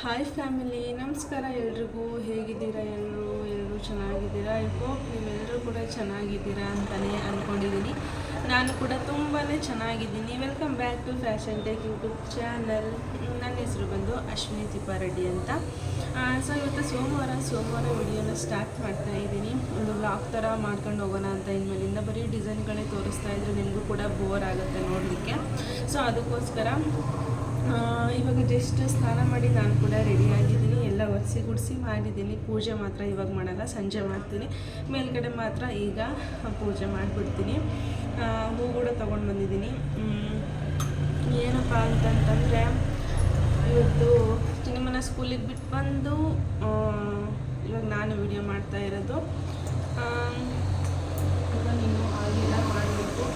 Hi family ನಮಸ್ಕಾರ ಎಲ್ರಿಗೂ. ಹೇಗಿದ್ದೀರಾ ಎಲ್ಲರೂ ಎಲ್ಲರೂ ಚೆನ್ನಾಗಿದ್ದೀರಾ? ಐ ಹೋಪ್ ನೀವೆಲ್ಲರೂ ಕೂಡ ಚೆನ್ನಾಗಿದ್ದೀರಾ ಅಂತಲೇ ಅಂದ್ಕೊಂಡಿದ್ದೀನಿ ನಾನು ಕೂಡ ತುಂಬಾ ಚೆನ್ನಾಗಿದ್ದೀನಿ. Welcome back to fashion tech YouTube channel ನನ್ನ ಹೆಸರು ಬಂದು ಅಶ್ವಿನಿ ತಿಪ್ಪಾರೆಡ್ಡಿ ಅಂತ. ಸೊ ಇವತ್ತು ಸೋಮವಾರ ಸೋಮವಾರ ವಿಡಿಯೋನ ಸ್ಟಾರ್ಟ್ ಮಾಡ್ತಾ ಇದ್ದೀನಿ. ಒಂದು ಬ್ಲಾಗ್ ಥರ ಮಾಡ್ಕೊಂಡು ಹೋಗೋಣ ಅಂತ ಇನ್ಮೇಲಿಂದ ಬರೀ ಡಿಸೈನ್ಗಳೇ ತೋರಿಸ್ತಾ ಇದ್ರೆ ನಿಮಗೂ ಕೂಡ ಬೋರ್ ಆಗುತ್ತೆ ನೋಡಲಿಕ್ಕೆ. ಸೊ ಅದಕ್ಕೋಸ್ಕರ ಇವಾಗ ಜಸ್ಟ್ ಸ್ನಾನ ಮಾಡಿ ನಾನು ಕೂಡ ರೆಡಿ ಆಗಿದ್ದೀನಿ. ಎಲ್ಲ ಒರೆಸಿ ಗುಡಿಸಿ ಮಾಡಿದ್ದೀನಿ. ಪೂಜೆ ಮಾತ್ರ ಇವಾಗ ಮಾಡಲ್ಲ, ಸಂಜೆ ಮಾಡ್ತೀನಿ. ಮೇಲ್ಗಡೆ ಮಾತ್ರ ಈಗ ಪೂಜೆ ಮಾಡಿಬಿಡ್ತೀನಿ. ಹೂ ಕೂಡ ತೊಗೊಂಡು ಬಂದಿದ್ದೀನಿ. ಏನಪ್ಪ ಅಂತಂತಂದರೆ, ಇವತ್ತು ಚಿನ್ನಮ್ಮನ ಸ್ಕೂಲಿಗೆ ಬಿಟ್ಟು ಬಂದು ಇವಾಗ ನಾನು ವಿಡಿಯೋ ಮಾಡ್ತಾ ಇರೋದು. ಇವಾಗ ನೀನು ಆಗಿಲ್ಲ ಮಾಡಬೇಕು.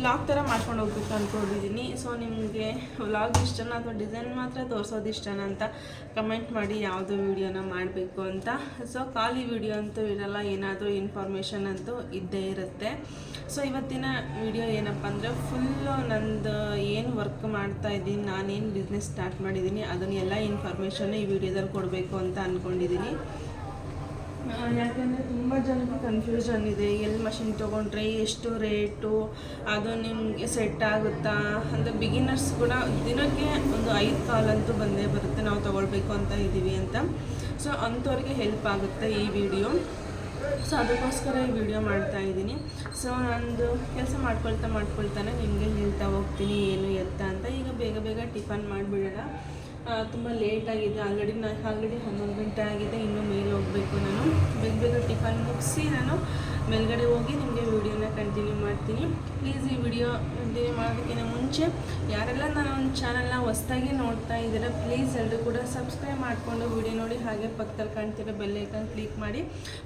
ವ್ಲಾಗ್ ಥರ ಮಾಡ್ಕೊಂಡು ಹೋಗ್ಬೇಕು ಅಂದ್ಕೊಂಡಿದ್ದೀನಿ ಸೊ ನಿಮಗೆ ವ್ಲಾಗ್ ಇಷ್ಟನ ಅಥವಾ ಡಿಸೈನ್ ಮಾತ್ರ ತೋರಿಸೋದು ಇಷ್ಟನ ಅಂತ ಕಮೆಂಟ್ ಮಾಡಿ ಯಾವುದು ವೀಡಿಯೋನ ಮಾಡಬೇಕು ಅಂತ. ಸೊ ಖಾಲಿ ವೀಡಿಯೋ ಅಂತೂ ಇರಲ್ಲ, ಏನಾದರೂ ಇನ್ಫಾರ್ಮೇಷನ್ ಅಂತೂ ಇದ್ದೇ ಇರುತ್ತೆ. ಸೊ ಇವತ್ತಿನ ವಿಡಿಯೋ ಏನಪ್ಪ ಅಂದರೆ ಫುಲ್ಲು ನಂದು ಏನು ವರ್ಕ್ ಮಾಡ್ತಾ ಇದ್ದೀನಿ, ನಾನೇನು ಬಿಸ್ನೆಸ್ ಸ್ಟಾರ್ಟ್ ಮಾಡಿದ್ದೀನಿ, ಅದನ್ನೆಲ್ಲ ಇನ್ಫಾರ್ಮೇಷನ್ ಈ ವಿಡಿಯೋದಲ್ಲಿ ಕೊಡಬೇಕು ಅಂತ ಅಂದ್ಕೊಂಡಿದ್ದೀನಿ ಯಾಕಂದರೆ ತುಂಬ ಜನಕ್ಕೆ ಕನ್ಫ್ಯೂಷನ್ ಇದೆ. ಎಲ್ಲಿ ಮಷಿನ್ ತೊಗೊಂಡ್ರೆ, ಎಷ್ಟು ರೇಟು ಅದು ನಿಮಗೆ ಸೆಟ್ ಆಗುತ್ತಾ? ಅಂದರೆ ಬಿಗಿನರ್ಸ್ ಕೂಡ ದಿನಕ್ಕೆ ಒಂದು ಐದು ಕಾಲಂತೂ ಬಂದೇ ಬರುತ್ತೆ, ನಾವು ತೊಗೊಳ್ಬೇಕು ಅಂತ ಇದ್ದೀವಿ ಅಂತ. ಸೊ ಅಂಥವ್ರಿಗೆ ಹೆಲ್ಪ್ ಆಗುತ್ತೆ ಈ ವಿಡಿಯೋ ಸೊ ಅದಕ್ಕೋಸ್ಕರ ಈ ವಿಡಿಯೋ ಮಾಡ್ತಾ ಇದ್ದೀನಿ. ಸೊ ನಂದು ಕೆಲಸ ಮಾಡ್ಕೊಳ್ತಾ ಮಾಡ್ಕೊಳ್ತಾನೆ ನಿಮಗೆ ಹೇಳ್ತಾ ಹೋಗ್ತೀನಿ, ಏನು ಎತ್ತ ಅಂತ. ಈಗ ಬೇಗ ಬೇಗ ಟಿಫನ್ ಮಾಡಿಬಿಡೋಣ. ತುಂಬ ಆಗಿದೆ. ಆಲ್ರೆಡಿ ನಾ, ಆಲ್ರೆಡಿ ಹನ್ನೊಂದು ಗಂಟೆ ಆಗಿದೆ. ಇನ್ನೂ ಮೇಲೆ ಹೋಗಬೇಕು ನಾನು. ಬೇಗ ಬೇಗ ಟಿಫನ್ ಮುಗಿಸಿ ನಾನು ಮೇಲ್ಗಡೆ ಹೋಗಿ ನಿಮಗೆ ಕಂಟಿನ್ಯೂ ಮಾಡ್ತೀನಿ. ಪ್ಲೀಸ್ ಈ ವಿಡಿಯೋ ಕಂಟಿನ್ಯೂ ಮಾಡೋದಕ್ಕಿಂತ ಮುಂಚೆ ಯಾರೆಲ್ಲ ನಾನು ಒಂದು ಚಾನಲ್ನ ಹೊಸ್ದಾಗಿ ನೋಡ್ತಾ ಇದ್ದೀರ ಪ್ಲೀಸ್ ಎಲ್ಲರೂ ಕೂಡ ಸಬ್ಸ್ಕ್ರೈಬ್ ಮಾಡಿಕೊಂಡು ವಿಡಿಯೋ ನೋಡಿ. ಹಾಗೆ ಪಕ್ಕದಲ್ಲಿ ಕಾಣ್ತಿರೋ ಬೆಲ್ಲೈಕನ್ ಕ್ಲಿಕ್ ಮಾಡಿ.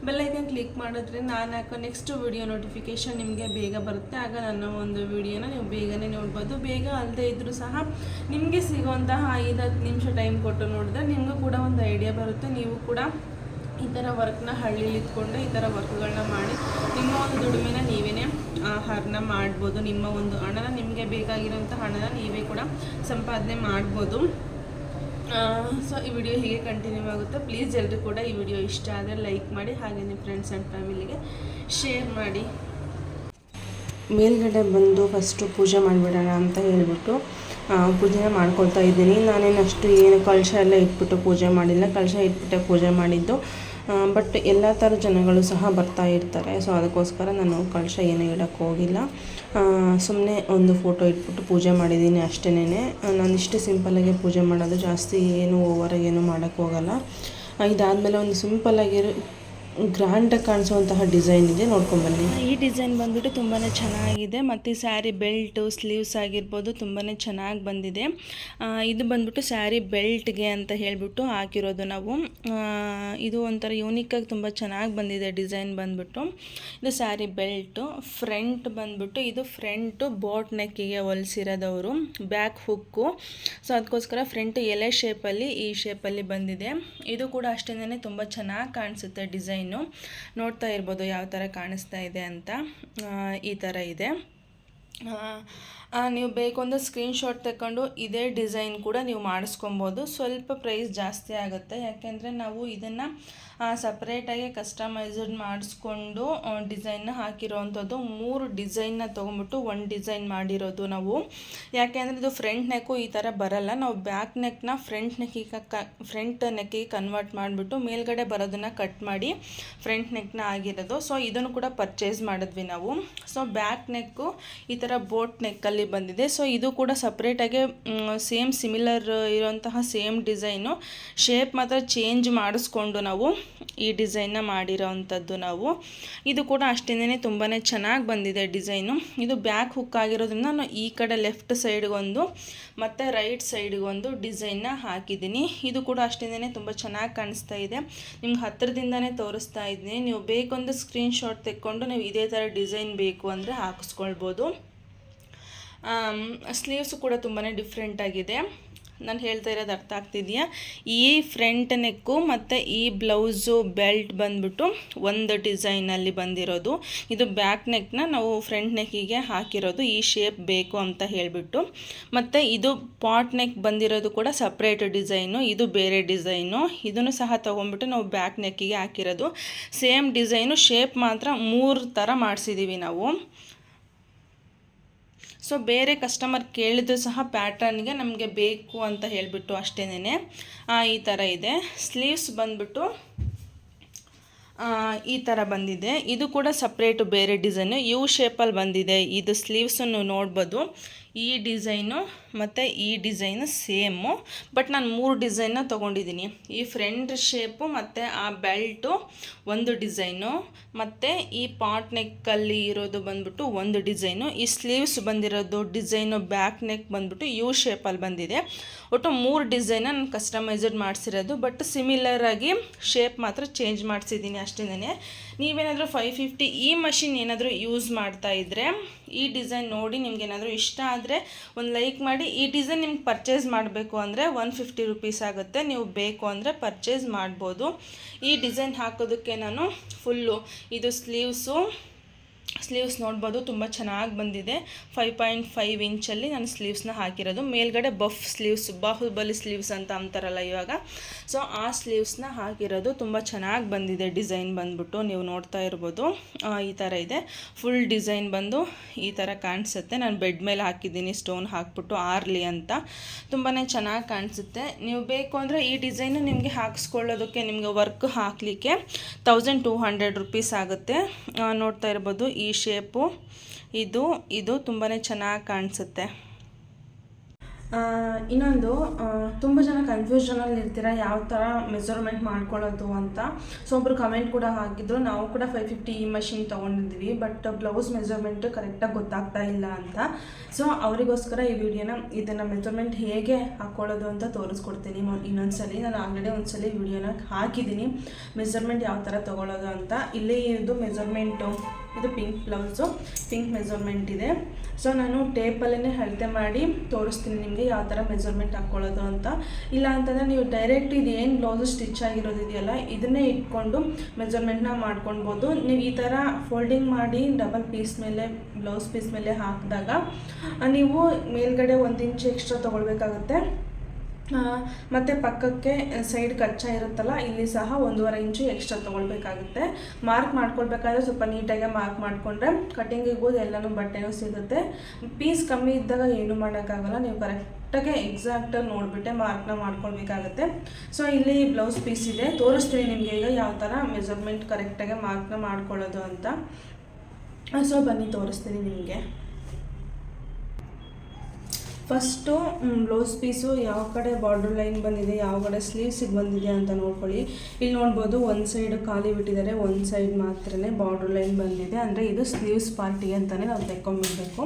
ಬೆಲ್ಲೈಕನ್ ಕ್ಲಿಕ್ ಮಾಡಿದ್ರೆ ನಾನು ಹಾಕೋ ನೆಕ್ಸ್ಟ್ ವಿಡಿಯೋ ನೋಟಿಫಿಕೇಷನ್ ನಿಮಗೆ ಬೇಗ ಬರುತ್ತೆ. ಆಗ ನನ್ನ ಒಂದು ವಿಡಿಯೋನ ನೀವು ಬೇಗನೆ ನೋಡ್ಬೋದು. ಬೇಗ ಅಲ್ಲದೆ ಇದ್ದರೂ ಸಹ ನಿಮಗೆ ಸಿಗುವಂತಹ ಐದು ಹತ್ತು ನಿಮಿಷ ಟೈಮ್ ಕೊಟ್ಟು ನೋಡಿದ್ರೆ ನಿಮಗೂ ಕೂಡ ಒಂದು ಐಡಿಯಾ ಬರುತ್ತೆ. ನೀವು ಕೂಡ ಈ ಥರ ವರ್ಕ್ನ ಹಳ್ಳಿಲಿ ಇದ್ಕೊಂಡು ಈ ಥರ ವರ್ಕ್ಗಳನ್ನ ಮಾಡಿ ನಿಮ್ಮ ಒಂದು ದುಡಿಮೆನ ನೀವೇ ಹರ್ನ ಮಾಡ್ಬೋದು. ನಿಮ್ಮ ಒಂದು ಹಣನ ನಿಮಗೆ ಬೇಕಾಗಿರೋಂಥ ಹಣನ ನೀವೇ ಕೂಡ ಸಂಪಾದನೆ ಮಾಡ್ಬೋದು. ಸೊ ಈ ವಿಡಿಯೋ ಹೀಗೆ ಕಂಟಿನ್ಯೂ ಆಗುತ್ತೆ? ಪ್ಲೀಸ್ ಎಲ್ಲರೂ ಕೂಡ ಈ ವಿಡಿಯೋ ಇಷ್ಟ ಆದರೆ ಲೈಕ್ ಮಾಡಿ, ಹಾಗೆ ನಿಮ್ಮ ಫ್ರೆಂಡ್ಸ್ ಆ್ಯಂಡ್ ಫ್ಯಾಮಿಲಿಗೆ ಶೇರ್ ಮಾಡಿ. ಮೇಲ್ಗಡೆ ಬಂದು ಫಸ್ಟು ಪೂಜೆ ಮಾಡಿಬಿಡೋಣ ಅಂತ ಹೇಳ್ಬಿಟ್ಟು ಪೂಜೆನ ಮಾಡ್ಕೊಳ್ತಾ ಇದ್ದೀನಿ. ನಾನೇನಷ್ಟು ಏನು ಕಳಶ ಎಲ್ಲ ಇಟ್ಬಿಟ್ಟು ಪೂಜೆ ಮಾಡಿಲ್ಲ. ಕಳಶ ಇಟ್ಬಿಟ್ಟೆ ಪೂಜೆ ಮಾಡಿದ್ದು. ಬಟ್ ಎಲ್ಲ ಥರ ಜನಗಳು ಸಹ ಬರ್ತಾ ಇರ್ತಾರೆ. ಸೊ ಅದಕ್ಕೋಸ್ಕರ ನಾನು ಕಳಶ ಏನೂ ಇಡೋಕ್ಕೆ ಹೋಗಿಲ್ಲ. ಸುಮ್ಮನೆ ಒಂದು ಫೋಟೋ ಇಟ್ಬಿಟ್ಟು ಪೂಜೆ ಮಾಡಿದ್ದೀನಿ ಅಷ್ಟೇನೆ ನಾನು ಇಷ್ಟು ಸಿಂಪಲ್ಲಾಗಿ ಪೂಜೆ ಮಾಡೋದು ಜಾಸ್ತಿ ಏನು ಓವರಾಗಿ ಏನು ಮಾಡೋಕ್ಕೆ ಹೋಗಲ್ಲ. ಇದಾದಮೇಲೆ ಒಂದು ಸಿಂಪಲ್ಲಾಗಿರೋ ಗ್ರ್ಯಾಂಡಾಗಿ ಕಾಣಿಸುವಂತಹ ಡಿಸೈನ್ ಇದೆ ನೋಡ್ಕೊಂಬನ್ನಿ ಈ ಡಿಸೈನ್ ಬಂದ್ಬಿಟ್ಟು ತುಂಬಾ ಚೆನ್ನಾಗಿದೆ. ಮತ್ತು ಸ್ಯಾರಿ ಬೆಲ್ಟು ಸ್ಲೀವ್ಸ್ ಆಗಿರ್ಬೋದು ತುಂಬಾ ಚೆನ್ನಾಗಿ ಬಂದಿದೆ. ಇದು ಬಂದ್ಬಿಟ್ಟು ಸ್ಯಾರಿ ಬೆಲ್ಟ್ಗೆ ಅಂತ ಹೇಳಿಬಿಟ್ಟು ಹಾಕಿರೋದು ನಾವು. ಇದು ಒಂಥರ ಯೂನಿಕಾಗಿ ತುಂಬ ಚೆನ್ನಾಗಿ ಬಂದಿದೆ ಡಿಸೈನ್ ಬಂದ್ಬಿಟ್ಟು. ಇದು ಸ್ಯಾರಿ ಬೆಲ್ಟು ಫ್ರಂಟ್ ಬಂದ್ಬಿಟ್ಟು ಇದು ಫ್ರಂಟು ಬೋಟ್ ನೆಕ್ಕಿಗೆ ಹೊಲಿಸಿರೋದವರು ಬ್ಯಾಕ್ ಹುಕ್ಕು ಸೊ ಅದಕ್ಕೋಸ್ಕರ ಫ್ರಂಟ್ ಎಲೆ ಶೇಪಲ್ಲಿ ಈ ಶೇಪಲ್ಲಿ ಬಂದಿದೆ. ಇದು ಕೂಡ ಅಷ್ಟೇ ತುಂಬ ಚೆನ್ನಾಗಿ ಕಾಣಿಸುತ್ತೆ ಡಿಸೈನು ನೋಡ್ತಾ ಇರ್ಬೋದು ಯಾವ ಥರ ಕಾಣಿಸ್ತಾ ಇದೆ ಅಂತ ಈ ಥರ ಇದೆ. ನೀವು ಬೇಕು ಅಂದರೆ ಸ್ಕ್ರೀನ್ಶಾಟ್ ತಗೊಂಡು ಇದೇ ಡಿಸೈನ್ ಕೂಡ ನೀವು ಮಾಡಿಸ್ಕೊಬೋದು. ಸ್ವಲ್ಪ ಪ್ರೈಸ್ ಜಾಸ್ತಿ ಆಗುತ್ತೆ. ಯಾಕೆಂದರೆ ನಾವು ಇದನ್ನು ಸಪ್ರೇಟಾಗಿ ಕಸ್ಟಮೈಸ್ಡ್ ಮಾಡಿಸ್ಕೊಂಡು ಡಿಸೈನ್ನ ಹಾಕಿರೋವಂಥದ್ದು ಮೂರು ಡಿಸೈನ್ನ ತೊಗೊಂಬಿಟ್ಟು ಒಂದು ಡಿಸೈನ್ ಮಾಡಿರೋದು ನಾವು. ಯಾಕೆಂದರೆ ಇದು ಫ್ರಂಟ್ ನೆಕ್ಕು ಈ ಥರ ಬರಲ್ಲ. ನಾವು ಬ್ಯಾಕ್ ನೆಕ್ನ ಫ್ರಂಟ್ ನೆಕ್ಕಿಗೆ ಕ ಫ್ರಂಟ್ ನೆಕ್ಕಿಗೆ ಕನ್ವರ್ಟ್ ಮಾಡಿಬಿಟ್ಟು ಮೇಲ್ಗಡೆ ಬರೋದನ್ನು ಕಟ್ ಮಾಡಿ ಫ್ರಂಟ್ ನೆಕ್ನ ಆಗಿರೋದು. ಸೊ ಇದನ್ನು ಕೂಡ ಪರ್ಚೇಸ್ ಮಾಡಿದ್ವಿ ನಾವು. ಸೊ ಬ್ಯಾಕ್ ನೆಕ್ಕು ಈ ಥರ ಬೋಟ್ ನೆಕ್ಕಲ್ಲಿ ಬಂದಿದೆ. ಸೊ ಇದು ಕೂಡ ಸಪ್ರೇಟಾಗಿ ಸೇಮ್ ಸಿಮಿಲರ್ ಇರೋಂತಹ ಸೇಮ್ ಡಿಸೈನು ಶೇಪ್ ಮಾತ್ರ ಚೇಂಜ್ ಮಾಡಿಸ್ಕೊಂಡು ನಾವು ಈ ಡಿಸೈನ್ನ ಮಾಡಿರೋ ಅಂಥದ್ದು ನಾವು. ಇದು ಕೂಡ ಅಷ್ಟಿಂದನೇ ತುಂಬಾ ಚೆನ್ನಾಗಿ ಬಂದಿದೆ ಡಿಸೈನು ಇದು ಬ್ಯಾಕ್ ಹುಕ್ ಆಗಿರೋದ್ರಿಂದ ನಾನು ಈ ಕಡೆ ಲೆಫ್ಟ್ ಸೈಡ್ಗೊಂದು ಮತ್ತು ರೈಟ್ ಸೈಡ್ಗೊಂದು ಡಿಸೈನ್ನ ಹಾಕಿದ್ದೀನಿ. ಇದು ಕೂಡ ಅಷ್ಟಿಂದನೇ ತುಂಬ ಚೆನ್ನಾಗಿ ಕಾಣಿಸ್ತಾ ಇದೆ. ನಿಮ್ಗೆ ಹತ್ತಿರದಿಂದನೇ ತೋರಿಸ್ತಾ ಇದ್ದೀನಿ. ನೀವು ಬೇಕೊಂದು ಸ್ಕ್ರೀನ್ಶಾಟ್ ತೆಕ್ಕೊಂಡು ನೀವು ಇದೇ ಥರ ಡಿಸೈನ್ ಬೇಕು ಅಂದರೆ ಹಾಕಿಸ್ಕೊಳ್ಬೋದು. ಸ್ಲೀವ್ಸು ಕೂಡ ತುಂಬಾ ಡಿಫ್ರೆಂಟಾಗಿದೆ ನಾನು ಹೇಳ್ತಾ ಇರೋದು ಅರ್ಥ ಆಗ್ತಿದೆಯಾ? ಈ ಫ್ರಂಟ್ ನೆಕ್ಕು ಮತ್ತು ಈ ಬ್ಲೌಸು ಬೆಲ್ಟ್ ಬಂದ್ಬಿಟ್ಟು ಒಂದು ಡಿಸೈನಲ್ಲಿ ಬಂದಿರೋದು. ಇದು ಬ್ಯಾಕ್ ನೆಕ್ನ ನಾವು ಫ್ರಂಟ್ ನೆಕ್ಕಿಗೆ ಹಾಕಿರೋದು, ಈ ಶೇಪ್ ಬೇಕು ಅಂತ ಹೇಳಿಬಿಟ್ಟು. ಮತ್ತು ಇದು ಪಾಟ್ ನೆಕ್ ಬಂದಿರೋದು ಕೂಡ ಸಪ್ರೇಟ್ ಡಿಸೈನು ಇದು ಬೇರೆ ಡಿಸೈನು ಇದನ್ನು ಸಹ ತೊಗೊಂಡ್ಬಿಟ್ಟು ನಾವು ಬ್ಯಾಕ್ ನೆಕ್ಕಿಗೆ ಹಾಕಿರೋದು. ಸೇಮ್ ಡಿಸೈನು ಶೇಪ್ ಮಾತ್ರ ಮೂರು ಥರ ಮಾಡಿಸಿದ್ದೀವಿ ನಾವು. ಸೊ ಬೇರೆ ಕಸ್ಟಮರ್ ಕೇಳಿದ್ರು ಸಹ ಪ್ಯಾಟರ್ನ್ಗೆ ನಮಗೆ ಬೇಕು ಅಂತ ಹೇಳಿಬಿಟ್ಟು ಅಷ್ಟೇನೆ ಈ ಥರ ಇದೆ. ಸ್ಲೀವ್ಸ್ ಬಂದುಬಿಟ್ಟು ಈ ಥರ ಬಂದಿದೆ. ಇದು ಕೂಡ ಸಪ್ರೇಟು ಬೇರೆ ಡಿಸೈನು ಯು ಶೇಪಲ್ಲಿ ಬಂದಿದೆ. ಇದು ಸ್ಲೀವ್ಸನ್ನು ನೋಡ್ಬೋದು. ಈ ಡಿಸೈನು ಮತ್ತು ಈ ಡಿಸೈನು ಸೇಮು. ಬಟ್ ನಾನು ಮೂರು ಡಿಸೈನ್ನ ತೊಗೊಂಡಿದ್ದೀನಿ ಈ ಫ್ರೆಂಡ್ ಶೇಪು ಮತ್ತು ಆ ಬೆಲ್ಟು ಒಂದು ಡಿಸೈನು. ಮತ್ತು ಈ ಪಾಟ್ ನೆಕ್ಕಲ್ಲಿ ಇರೋದು ಬಂದ್ಬಿಟ್ಟು ಒಂದು ಡಿಸೈನು. ಈ ಸ್ಲೀವ್ಸ್ ಬಂದಿರೋದು ಡಿಸೈನು ಬ್ಯಾಕ್ ನೆಕ್ ಬಂದ್ಬಿಟ್ಟು ಯು ಶೇಪಲ್ಲಿ ಬಂದಿದೆ. ಒಟ್ಟು ಮೂರು ಡಿಸೈನ ನಾನು ಕಸ್ಟಮೈಸ್ಡ್ ಮಾಡಿಸಿರೋದು. ಬಟ್ ಸಿಮಿಲರ್ ಆಗಿ ಶೇಪ್ ಮಾತ್ರ ಚೇಂಜ್ ಮಾಡಿಸಿದ್ದೀನಿ ಅಷ್ಟೇ ನೀವೇನಾದರೂ ಫೈವ್ ಫಿಫ್ಟಿ ಈ ಮಷಿನ್ ಏನಾದರೂ ಯೂಸ್ ಮಾಡ್ತಾ ಇದ್ದರೆ ಈ ಡಿಸೈನ್ ನೋಡಿ ನಿಮ್ಗೆ ಏನಾದರೂ ಇಷ್ಟ ಆದರೆ ಒಂದು ಲೈಕ್ ಮಾಡಿ ಈ ಡಿಸೈನ್ ನಿಮ್ಗೆ ಪರ್ಚೇಸ್ ಮಾಡಬೇಕು ಅಂದರೆ ಒನ್ ಫಿಫ್ಟಿ ರುಪೀಸ್ ಆಗುತ್ತೆ. ನೀವು ಬೇಕು ಅಂದರೆ ಪರ್ಚೇಸ್ ಮಾಡ್ಬೋದು. ಈ ಡಿಸೈನ್ ಹಾಕೋದಕ್ಕೆ ನಾನು ಫುಲ್ಲು ಇದು ಸ್ಲೀವ್ಸು ಸ್ಲೀವ್ಸ್ ನೋಡ್ಬೋದು, ತುಂಬ ಚೆನ್ನಾಗಿ ಬಂದಿದೆ. ಫೈವ್ ಪಾಯಿಂಟ್ ಫೈವ್ ಇಂಚಲ್ಲಿ ನಾನು ಸ್ಲೀವ್ಸ್ನ ಹಾಕಿರೋದು. ಮೇಲ್ಗಡೆ ಬಫ್ ಸ್ಲೀವ್ಸ್ ಬಾಹುಬಲಿ ಸ್ಲೀವ್ಸ್ ಅಂತ ಅಂತಾರಲ್ಲ ಇವಾಗ. ಸೊ ಆ ಸ್ಲೀವ್ಸ್ನ ಹಾಕಿರೋದು ತುಂಬ ಚೆನ್ನಾಗಿ ಬಂದಿದೆ. ಡಿಸೈನ್ ಬಂದ್ಬಿಟ್ಟು ನೀವು ನೋಡ್ತಾ ಇರ್ಬೋದು. ಈ ಥರ ಇದೆ. ಫುಲ್ ಡಿಸೈನ್ ಬಂದು ಈ ಥರ ಕಾಣಿಸುತ್ತೆ. ನಾನು ಬೆಡ್ ಮೇಲೆ ಹಾಕಿದ್ದೀನಿ ಸ್ಟೋನ್ ಹಾಕ್ಬಿಟ್ಟು ಆರ್ಲಿ ಅಂತ. ತುಂಬಾ ಚೆನ್ನಾಗಿ ಕಾಣಿಸುತ್ತೆ. ನೀವು ಬೇಕು ಅಂದರೆ ಈ ಡಿಸೈನು ನಿಮಗೆ ಹಾಕಿಸ್ಕೊಳ್ಳೋದಕ್ಕೆ, ನಿಮಗೆ ವರ್ಕ್ ಹಾಕಲಿಕ್ಕೆ ತೌಸಂಡ್ ಟೂ ಹಂಡ್ರೆಡ್ ರುಪೀಸ್ ಆಗುತ್ತೆ. ನೋಡ್ತಾ ಇರ್ಬೋದು. ಶೇಪು ಇದು ಇದು ತುಂಬಾ ಚೆನ್ನಾಗಿ ಕಾಣಿಸುತ್ತೆ. ಇನ್ನೊಂದು ತುಂಬ ಜನ ಕನ್ಫ್ಯೂಷನಲ್ಲಿ ಇರ್ತೀರ ಯಾವ ಥರ ಮೆಜರ್ಮೆಂಟ್ ಮಾಡ್ಕೊಳ್ಳೋದು ಅಂತ. ಸೊ ಒಬ್ಬರು ಕಮೆಂಟ್ ಕೂಡ ಹಾಕಿದ್ರು, ನಾವು ಕೂಡ ಫೈವ್ ಫಿಫ್ಟಿ ಈ ಮಷಿನ್ ತೊಗೊಂಡಿದ್ವಿ ಬಟ್ ಬ್ಲೌಸ್ ಮೆಜರ್ಮೆಂಟ್ ಕರೆಕ್ಟಾಗಿ ಗೊತ್ತಾಗ್ತಾ ಇಲ್ಲ ಅಂತ. ಸೊ ಅವರಿಗೋಸ್ಕರ ಈ ವಿಡಿಯೋನ, ಇದನ್ನು ಮೆಜರ್ಮೆಂಟ್ ಹೇಗೆ ಹಾಕ್ಕೊಳ್ಳೋದು ಅಂತ ತೋರಿಸ್ಕೊಡ್ತೀನಿ. ಇನ್ನೊಂದು ಇನ್ನೊಂದ್ಸಲಿ, ನಾನು ಆಲ್ರೆಡಿ ಒಂದ್ಸಲಿ ವಿಡಿಯೋನ ಹಾಕಿದ್ದೀನಿ. ಮೆಜರ್ಮೆಂಟ್ ಯಾವ ಥರ ತೊಗೊಳ್ಳೋದು ಅಂತ. ಇಲ್ಲಿ ಇದು ಮೆಜರ್ಮೆಂಟು ಇದು ಪಿಂಕ್ ಬ್ಲೌಸು ಪಿಂಕ್ ಮೆಜರ್ಮೆಂಟ್ ಇದೆ. ಸೊ ನಾನು ಟೇಪಲ್ಲೇ ಅಳತೆ ಮಾಡಿ ತೋರಿಸ್ತೀನಿ ನಿಮಗೆ ಯಾವ ಥರ ಮೆಜರ್ಮೆಂಟ್ ಹಾಕ್ಕೊಳ್ಳೋದು ಅಂತ. ಇಲ್ಲ ಅಂತಂದರೆ ನೀವು ಡೈರೆಕ್ಟ್ ಇದು ಏನು ಬ್ಲೌಸು ಸ್ಟಿಚ್ ಆಗಿರೋದು ಇದೆಯಲ್ಲ, ಇದನ್ನೇ ಇಟ್ಕೊಂಡು ಮೆಜರ್ಮೆಂಟ್ನ ಮಾಡ್ಕೊಳ್ಬೋದು. ನೀವು ಈ ಥರ ಫೋಲ್ಡಿಂಗ್ ಮಾಡಿ ಡಬಲ್ ಪೀಸ್ ಮೇಲೆ ಬ್ಲೌಸ್ ಪೀಸ್ ಮೇಲೆ ಹಾಕಿದಾಗ ನೀವು ಮೇಲ್ಗಡೆ ಒಂದು ಇಂಚ್ ಎಕ್ಸ್ಟ್ರಾ ತೊಗೊಳ್ಬೇಕಾಗುತ್ತೆ. ಮತ್ತೆ ಪಕ್ಕಕ್ಕೆ ಸೈಡ್ ಕಚ್ಚಾ ಇರುತ್ತಲ್ಲ, ಇಲ್ಲಿ ಸಹ ಒಂದೂವರೆ ಇಂಚು ಎಕ್ಸ್ಟ್ರಾ ತೊಗೊಳ್ಬೇಕಾಗುತ್ತೆ. ಮಾರ್ಕ್ ಮಾಡ್ಕೊಳ್ಬೇಕಾದ್ರೆ ಸ್ವಲ್ಪ ನೀಟಾಗಿ ಮಾರ್ಕ್ ಮಾಡಿಕೊಂಡ್ರೆ ಕಟಿಂಗಿಗೂ ಎಲ್ಲನೂ ಬಟ್ಟೆನೂ ಸಿಗುತ್ತೆ. ಪೀಸ್ ಕಮ್ಮಿ ಇದ್ದಾಗ ಏನು ಮಾಡೋಕ್ಕಾಗಲ್ಲ, ನೀವು ಕರೆಕ್ಟಾಗಿ ಎಕ್ಸಾಕ್ಟಾಗಿ ನೋಡಿಬಿಟ್ಟೆ ಮಾರ್ಕ್ನ ಮಾಡ್ಕೊಳ್ಬೇಕಾಗುತ್ತೆ. ಸೊ ಇಲ್ಲಿ ಬ್ಲೌಸ್ ಪೀಸ್ ಇದೆ. ತೋರಿಸ್ತೀನಿ ನಿಮಗೆ ಈಗ ಯಾವ ಥರ ಮೆಜರ್ಮೆಂಟ್ ಕರೆಕ್ಟಾಗಿ ಮಾರ್ಕ್ನ ಮಾಡ್ಕೊಳ್ಳೋದು ಅಂತ. ಸೊ ಬನ್ನಿ, ತೋರಿಸ್ತೀನಿ ನಿಮಗೆ. ಫಸ್ಟು ಬ್ಲೌಸ್ ಪೀಸು ಯಾವ ಕಡೆ ಬಾರ್ಡರ್ ಲೈನ್ ಬಂದಿದೆ, ಯಾವ ಕಡೆ ಸ್ಲೀವ್ಸಿಗೆ ಬಂದಿದೆ ಅಂತ ನೋಡ್ಕೊಳ್ಳಿ. ಇಲ್ಲಿ ನೋಡ್ಬೋದು ಒಂದು ಸೈಡ್ ಖಾಲಿ ಬಿಟ್ಟಿದ್ದಾರೆ, ಒಂದು ಸೈಡ್ ಮಾತ್ರನೇ ಬಾರ್ಡರ್ ಲೈನ್ ಬಂದಿದೆ. ಅಂದರೆ ಇದು ಸ್ಲೀವ್ಸ್ ಪಾರ್ಟಿ ಅಂತಲೇ ನಾವು ತೆಕ್ಕೊಂಬಿಡ್ಬೇಕು.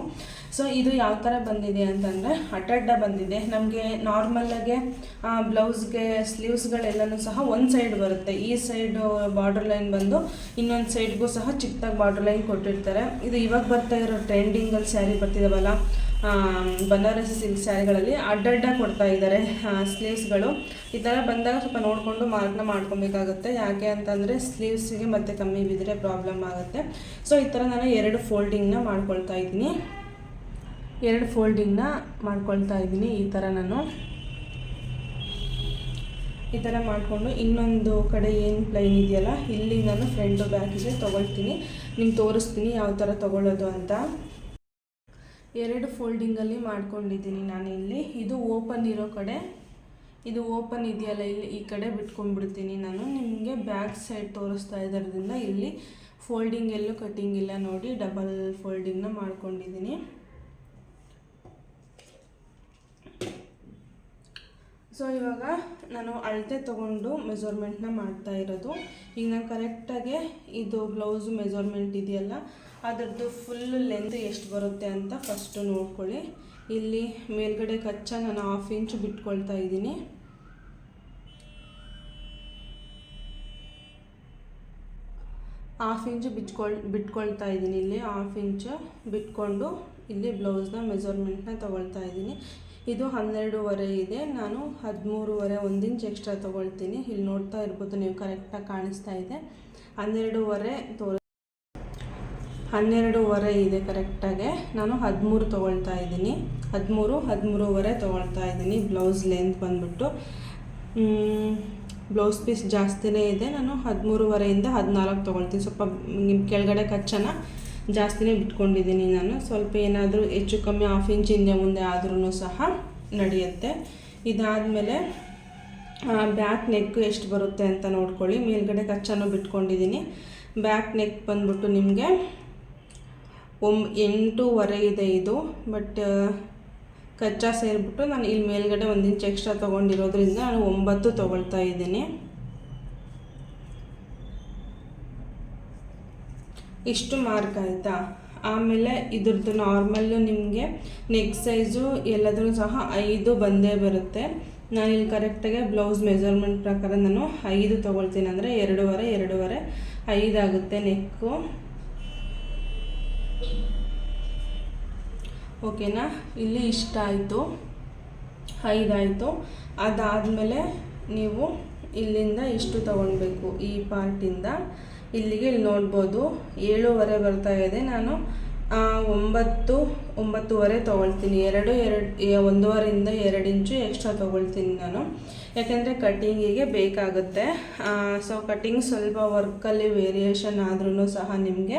ಸೊ ಇದು ಯಾವ ಥರ ಬಂದಿದೆ ಅಂತಂದರೆ ಅಡ್ಡಡ್ಡ ಬಂದಿದೆ. ನಮಗೆ ನಾರ್ಮಲಾಗೆ ಬ್ಲೌಸ್ಗೆ ಸ್ಲೀವ್ಸ್ಗಳೆಲ್ಲನೂ ಸಹ ಒಂದು ಸೈಡ್ ಬರುತ್ತೆ. ಈ ಸೈಡು ಬಾರ್ಡರ್ ಲೈನ್ ಬಂದು ಇನ್ನೊಂದು ಸೈಡ್ಗೂ ಸಹ ಚಿಕ್ಕದಾಗಿ ಬಾರ್ಡರ್ ಲೈನ್ ಕೊಟ್ಟಿರ್ತಾರೆ. ಇದು ಇವಾಗ ಬರ್ತಾ ಇರೋ ಟ್ರೆಂಡಿಂಗಲ್ಲಿ ಸ್ಯಾರಿ ಬರ್ತಿದಾವಲ್ಲ ಬನಾರಸಿ ಸಿಲ್ಕ್ ಸ್ಯಾರಿಗಳಲ್ಲಿ ಅಡ್ಡಡ್ಡ ಕೊಡ್ತಾ ಇದ್ದಾರೆ ಸ್ಲೀವ್ಸ್ಗಳು. ಈ ಥರ ಬಂದಾಗ ಸ್ವಲ್ಪ ನೋಡಿಕೊಂಡು ಮಾರ್ಕ್ನ ಮಾಡ್ಕೊಬೇಕಾಗುತ್ತೆ. ಯಾಕೆ ಅಂತಂದರೆ ಸ್ಲೀವ್ಸಿಗೆ ಮತ್ತೆ ಕಮ್ಮಿ ಬಿದ್ದರೆ ಪ್ರಾಬ್ಲಮ್ ಆಗುತ್ತೆ. ಸೊ, ಈ ಥರ ನಾನು ಎರಡು ಫೋಲ್ಡಿಂಗ್ನ ಮಾಡ್ಕೊಳ್ತಾ ಇದ್ದೀನಿ. ಎರಡು ಫೋಲ್ಡಿಂಗ್ನ ಮಾಡ್ಕೊಳ್ತಾ ಇದ್ದೀನಿ ಈ ಥರ ನಾನು. ಈ ಥರ ಮಾಡಿಕೊಂಡು ಇನ್ನೊಂದು ಕಡೆ ಏನು ಪ್ಲೈನ್ ಇದೆಯಲ್ಲ, ಇಲ್ಲಿ ನಾನು ಫ್ರೆಂಡು ಬ್ಯಾಕಿಗೆ ತೊಗೊಳ್ತೀನಿ. ನಿಮ್ಗೆ ತೋರಿಸ್ತೀನಿ ಯಾವ ಥರ ತೊಗೊಳ್ಳೋದು ಅಂತ. ಎರಡು ಫೋಲ್ಡಿಂಗಲ್ಲಿ ಮಾಡ್ಕೊಂಡಿದ್ದೀನಿ ನಾನು ಇಲ್ಲಿ ಇದು ಓಪನ್ ಇರೋ ಕಡೆ. ಇದು ಓಪನ್ ಇದೆಯಲ್ಲ, ಇಲ್ಲಿ ಈ ಕಡೆ ಬಿಟ್ಕೊಂಡ್ಬಿಡ್ತೀನಿ ನಾನು. ನಿಮಗೆ ಬ್ಯಾಕ್ ಸೈಡ್ ತೋರಿಸ್ತಾ ಇರೋದ್ರಿಂದ ಇಲ್ಲಿ ಫೋಲ್ಡಿಂಗ್ ಎಲ್ಲೂ ಕಟ್ಟಿಂಗ್ ಇಲ್ಲ ನೋಡಿ, ಡಬಲ್ ಫೋಲ್ಡಿಂಗ್ನ ಮಾಡ್ಕೊಂಡಿದ್ದೀನಿ. ಸೊ, ಇವಾಗ ನಾನು ಅಳತೆ ತೊಗೊಂಡು ಮೆಜರ್ಮೆಂಟ್ನ ಮಾಡ್ತಾ ಇರೋದು. ಈಗ ನಾನು ಕರೆಕ್ಟಾಗೆ ಇದು ಬ್ಲೌಸು ಮೆಜರ್ಮೆಂಟ್ ಇದೆಯಲ್ಲ ಅದರದ್ದು ಫುಲ್ ಲೆಂತ್ ಎಷ್ಟು ಬರುತ್ತೆ ಅಂತ ಫಸ್ಟು ನೋಡ್ಕೊಳ್ಳಿ. ಇಲ್ಲಿ ಮೇಲ್ಗಡೆ ಕಚ್ಚ ನಾನು ಹಾಫ್ ಇಂಚ್ ಬಿಟ್ಕೊಳ್ತಾ ಇದ್ದೀನಿ. ಹಾಫ್ ಇಂಚು ಬಿಚ್ಕೊಳ್ ಬಿಟ್ಕೊಳ್ತಾ ಇದ್ದೀನಿ ಇಲ್ಲಿ. ಹಾಫ್ ಇಂಚು ಬಿಟ್ಕೊಂಡು ಇಲ್ಲಿ ಬ್ಲೌಸ್ನ ಮೆಜರ್ಮೆಂಟ್ನ ತೊಗೊಳ್ತಾ ಇದ್ದೀನಿ. ಇದು ಹನ್ನೆರಡೂವರೆ ಇದೆ. ನಾನು ಹದಿಮೂರುವರೆ, ಒಂದು ಇಂಚ್ ಎಕ್ಸ್ಟ್ರಾ ತೊಗೊಳ್ತೀನಿ. ಇಲ್ಲಿ ನೋಡ್ತಾ ಇರ್ಬೋದು ನೀವು ಕರೆಕ್ಟಾಗಿ ಕಾಣಿಸ್ತಾ ಇದೆ. ಹನ್ನೆರಡೂವರೆ ತೋರ್ ಹನ್ನೆರಡೂವರೆ ಇದೆ ಕರೆಕ್ಟಾಗೆ ನಾನು ಹದಿಮೂರು ತೊಗೊಳ್ತಾ ಇದ್ದೀನಿ. ಹದಿಮೂರು, ಹದಿಮೂರುವರೆ ತೊಗೊಳ್ತಾ ಇದ್ದೀನಿ ಬ್ಲೌಸ್ ಲೆಂತ್ ಬಂದ್ಬಿಟ್ಟು. ಬ್ಲೌಸ್ ಪೀಸ್ ಜಾಸ್ತಿನೇ ಇದೆ. ನಾನು ಹದಿಮೂರುವರೆಯಿಂದ ಹದಿನಾಲ್ಕು ತೊಗೊಳ್ತೀನಿ. ಸ್ವಲ್ಪ ನಿಮ್ಮ ಕೆಳಗಡೆ ಕಚ್ಚನ ಜಾಸ್ತಿನೇ ಬಿಟ್ಕೊಂಡಿದ್ದೀನಿ ನಾನು. ಸ್ವಲ್ಪ ಏನಾದರೂ ಹೆಚ್ಚು ಕಮ್ಮಿ ಹಾಫ್ ಇಂಚ್ ಹಿಂದೆ ಮುಂದೆ ಆದ್ರೂ ಸಹ ನಡೆಯುತ್ತೆ. ಇದಾದಮೇಲೆ ಬ್ಯಾಕ್ ನೆಕ್ ಎಷ್ಟು ಬರುತ್ತೆ ಅಂತ ನೋಡ್ಕೊಳ್ಳಿ. ಮೇಲ್ಗಡೆ ಕಚ್ಚನೂ ಬಿಟ್ಕೊಂಡಿದ್ದೀನಿ. ಬ್ಯಾಕ್ ನೆಕ್ ಬಂದ್ಬಿಟ್ಟು ನಿಮಗೆ ಒಂಬ ಎಂಟೂವರೆ ಇದೆ ಇದು ಬಟ್ ಕಚ್ಚಾ ಸೇರಿಬಿಟ್ಟು ನಾನು ಇಲ್ಲಿ ಮೇಲ್ಗಡೆ ಒಂದು ಇಂಚ್ ಎಕ್ಸ್ಟ್ರಾ ತೊಗೊಂಡಿರೋದ್ರಿಂದ ನಾನು ಒಂಬತ್ತು ತೊಗೊಳ್ತಾ ಇದ್ದೀನಿ. ಇಷ್ಟು ಮಾರ್ಕ್ ಆಯಿತಾ? ಆಮೇಲೆ ಇದ್ರದ್ದು ನಾರ್ಮಲ್ಲು ನಿಮಗೆ ನೆಕ್ ಸೈಜು ಎಲ್ಲದರೂ ಸಹ ಐದು ಬಂದೇ ಬರುತ್ತೆ. ನಾನು ಇಲ್ಲಿ ಕರೆಕ್ಟಾಗಿ ಬ್ಲೌಸ್ ಮೆಜರ್ಮೆಂಟ್ ಪ್ರಕಾರ ನಾನು ಐದು ತೊಗೊಳ್ತೀನಿ ಅಂದರೆ ಎರಡೂವರೆ ಎರಡೂವರೆ ಐದಾಗುತ್ತೆ ನೆಕ್ಕು ಓಕೆನಾ? ಇಲ್ಲಿ ಇಷ್ಟ ಆಯಿತು. ಐದಾಯಿತು. ಅದಾದಮೇಲೆ ನೀವು ಇಲ್ಲಿಂದ ಇಷ್ಟು ತೊಗೊಳ್ಬೇಕು ಈ ಪಾರ್ಟಿಂದ. ಇಲ್ಲಿಗೆ ಇಲ್ಲಿ ನೋಡ್ಬೋದು. ಏಳುವರೆ ಬರ್ತಾ ಇದೆ. ನಾನು ಒಂಬತ್ತು, ಒಂಬತ್ತುವರೆ ತೊಗೊಳ್ತೀನಿ. ಎರಡು ಎರಡು ಒಂದೂವರೆಯಿಂದ ಎರಡು ಇಂಚು ಎಕ್ಸ್ಟ್ರಾ ತೊಗೊಳ್ತೀನಿ ನಾನು. ಯಾಕೆಂದರೆ ಕಟ್ಟಿಂಗಿಗೆ ಬೇಕಾಗುತ್ತೆ. ಸೊ ಕಟ್ಟಿಂಗ್ ಸ್ವಲ್ಪ ವರ್ಕಲ್ಲಿ ವೇರಿಯೇಷನ್ ಆದ್ರೂ ಸಹ ನಿಮಗೆ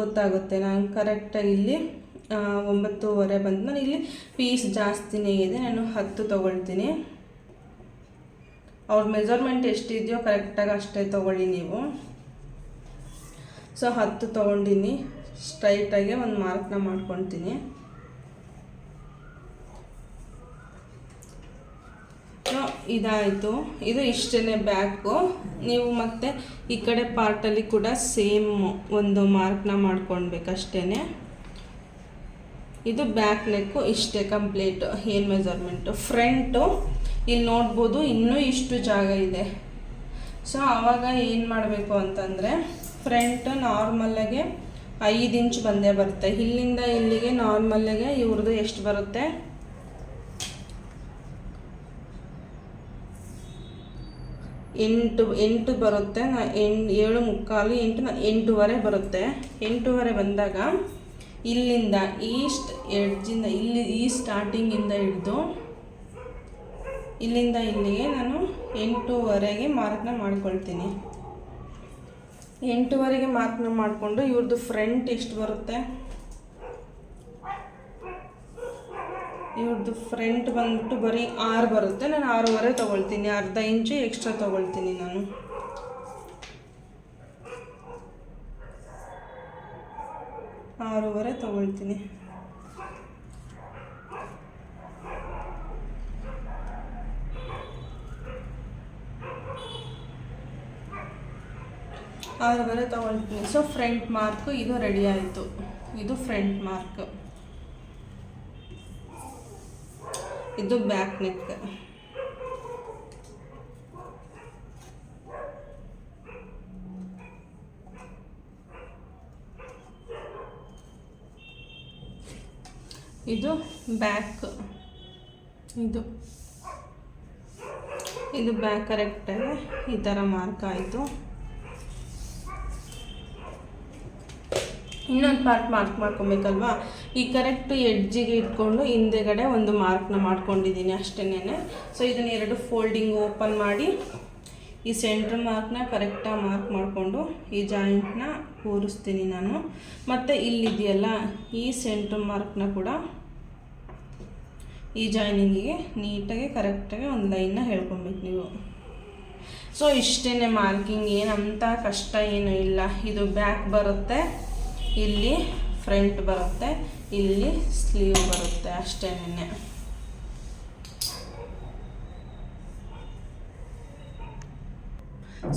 ಗೊತ್ತಾಗುತ್ತೆ. ನಾನು ಕರೆಕ್ಟಾಗಿ ಇಲ್ಲಿ ಒಂಬತ್ತುವರೆ ಬಂದು ನಾನು ಇಲ್ಲಿ ಪೀಸ್ ಜಾಸ್ತಿನೇ ಇದೆ. ನಾನು ಹತ್ತು ತೊಗೊಳ್ತೀನಿ. ಅವ್ರ ಮೆಜರ್ಮೆಂಟ್ ಎಷ್ಟಿದೆಯೋ ಕರೆಕ್ಟಾಗಿ ಅಷ್ಟೇ ತೊಗೊಳ್ಳಿ ನೀವು. ಸೊ ಹತ್ತು ತೊಗೊಂಡಿನಿ. ಸ್ಟ್ರೈಟಾಗಿ ಒಂದು ಮಾರ್ಕ್ನ ಮಾಡ್ಕೊತೀನಿ. ಇದಾಯಿತು. ಇದು ಇಷ್ಟೇ ಬ್ಯಾಕು ನೀವು ಮತ್ತೆ ಈ ಕಡೆ ಪಾರ್ಟಲ್ಲಿ ಕೂಡ ಸೇಮ್ ಒಂದು ಮಾರ್ಕ್ನ ಮಾಡ್ಕೊಳ್ಬೇಕಷ್ಟೇ ಇದು ಬ್ಯಾಕ್ ನೆಕ್ಕು ಇಷ್ಟೇ ಕಂಪ್ಲೀಟ್ ಏನ್ ಮೆಜರ್ಮೆಂಟು ಫ್ರಂಟು ಇಲ್ಲಿ ನೋಡ್ಬೋದು ಇನ್ನೂ ಇಷ್ಟು ಜಾಗ ಇದೆ. ಸೊ ಆವಾಗ ಏನು ಮಾಡಬೇಕು ಅಂತಂದರೆ ಫ್ರಂಟ್ ನಾರ್ಮಲ್ಲಾಗೆ ಐದು ಇಂಚ್ ಬಂದೇ ಬರುತ್ತೆ. ಇಲ್ಲಿಂದ ಇಲ್ಲಿಗೆ ನಾರ್ಮಲ್ಲಾಗೆ ಇವ್ರದ್ದು ಎಷ್ಟು ಬರುತ್ತೆ? ಎಂಟು ಎಂಟು ಬರುತ್ತೆ, ನಾ ಎಂಟು ಏಳು ಮುಕ್ಕಾಲು, ಎಂಟು ಎಂಟೂವರೆ ಬರುತ್ತೆ. ಎಂಟೂವರೆ ಬಂದಾಗ ಇಲ್ಲಿಂದ ಈಸ್ಟ್ ಎಡ್ಜಿಂದ, ಇಲ್ಲಿ ಈ ಸ್ಟಾರ್ಟಿಂಗಿಂದ ಹಿಡಿದು ಇಲ್ಲಿಂದ ಇಲ್ಲಿಗೆ ನಾನು ಎಂಟೂವರೆಗೆ ಮಾರ್ಕ್ನ ಮಾಡ್ಕೊಳ್ತೀನಿ. ಎಂಟೂವರೆಗೆ ಮಾರ್ಕ್ನ ಮಾಡಿಕೊಂಡು ಇವ್ರದ್ದು ಫ್ರಂಟ್ ಎಷ್ಟು ಬರುತ್ತೆ? ಇವ್ರದ್ದು ಫ್ರಂಟ್ ಬಂದುಬಿಟ್ಟು ಬರೀ ಆರು ಬರುತ್ತೆ. ನಾನು ಆರೂವರೆ ತೊಗೊಳ್ತೀನಿ. ಅರ್ಧ ಇಂಚು ಎಕ್ಸ್ಟ್ರಾ ತೊಗೊಳ್ತೀನಿ ನಾನು. ಆರೂವರೆ ತೊಗೊಳ್ತೀನಿ. ಆರೂವರೆ ತೊಗೊಳ್ತೀನಿ. ಸೊ ಫ್ರಂಟ್ ಮಾರ್ಕು ಇದು ರೆಡಿ ಆಯಿತು. ಇದು ಫ್ರಂಟ್ ಮಾರ್ಕ್ ಇದು ಬ್ಯಾಕ್ ನೆಕ್ ಇದು ಬ್ಯಾಕ್ ಇದು. ಇದು ಬ್ಯಾಕ್ ಕರೆಕ್ಟಾಗಿ ಈ ಥರ ಮಾರ್ಕ್ ಆಯಿತು. ಇನ್ನೊಂದು ಪಾರ್ಟ್ ಮಾರ್ಕ್ ಮಾಡ್ಕೊಬೇಕಲ್ವಾ? ಈ ಕರೆಕ್ಟ್ ಎಡ್ಜಿಗೆ ಇಟ್ಕೊಂಡು ಹಿಂದೆಗಡೆ ಒಂದು ಮಾರ್ಕ್ನ ಮಾಡ್ಕೊಂಡಿದ್ದೀನಿ ಅಷ್ಟೇನೆ ಸೊ ಇದನ್ನು ಎರಡು ಫೋಲ್ಡಿಂಗ್ ಓಪನ್ ಮಾಡಿ ಈ ಸೆಂಟ್ರ್ ಮಾರ್ಕ್ನ ಕರೆಕ್ಟಾಗಿ ಮಾರ್ಕ್ ಮಾಡಿಕೊಂಡು ಈ ಜಾಯಿಂಟ್ನ ಕೂರಿಸ್ತೀನಿ ನಾನು. ಮತ್ತು ಇಲ್ಲಿದೆಯಲ್ಲ, ಈ ಸೆಂಟ್ರ್ ಮಾರ್ಕ್ನ ಕೂಡ ಈ ಜಾಯ್ನಿಂಗಿಗೆ ನೀಟಾಗಿ ಕರೆಕ್ಟಾಗಿ ಒಂದು ಲೈನ್ನ ಹೇಳ್ಕೊಬೇಕು ನೀವು. ಸೊ ಇಷ್ಟೇ ಮಾರ್ಕಿಂಗ್ ಏನಂತ ಕಷ್ಟ ಏನೂ ಇಲ್ಲ. ಇದು ಬ್ಯಾಕ್ ಬರುತ್ತೆ, ಇಲ್ಲಿ ಫ್ರಂಟ್ ಬರುತ್ತೆ, ಇಲ್ಲಿ ಸ್ಲೀವ್ ಬರುತ್ತೆ ಅಷ್ಟೇನೆ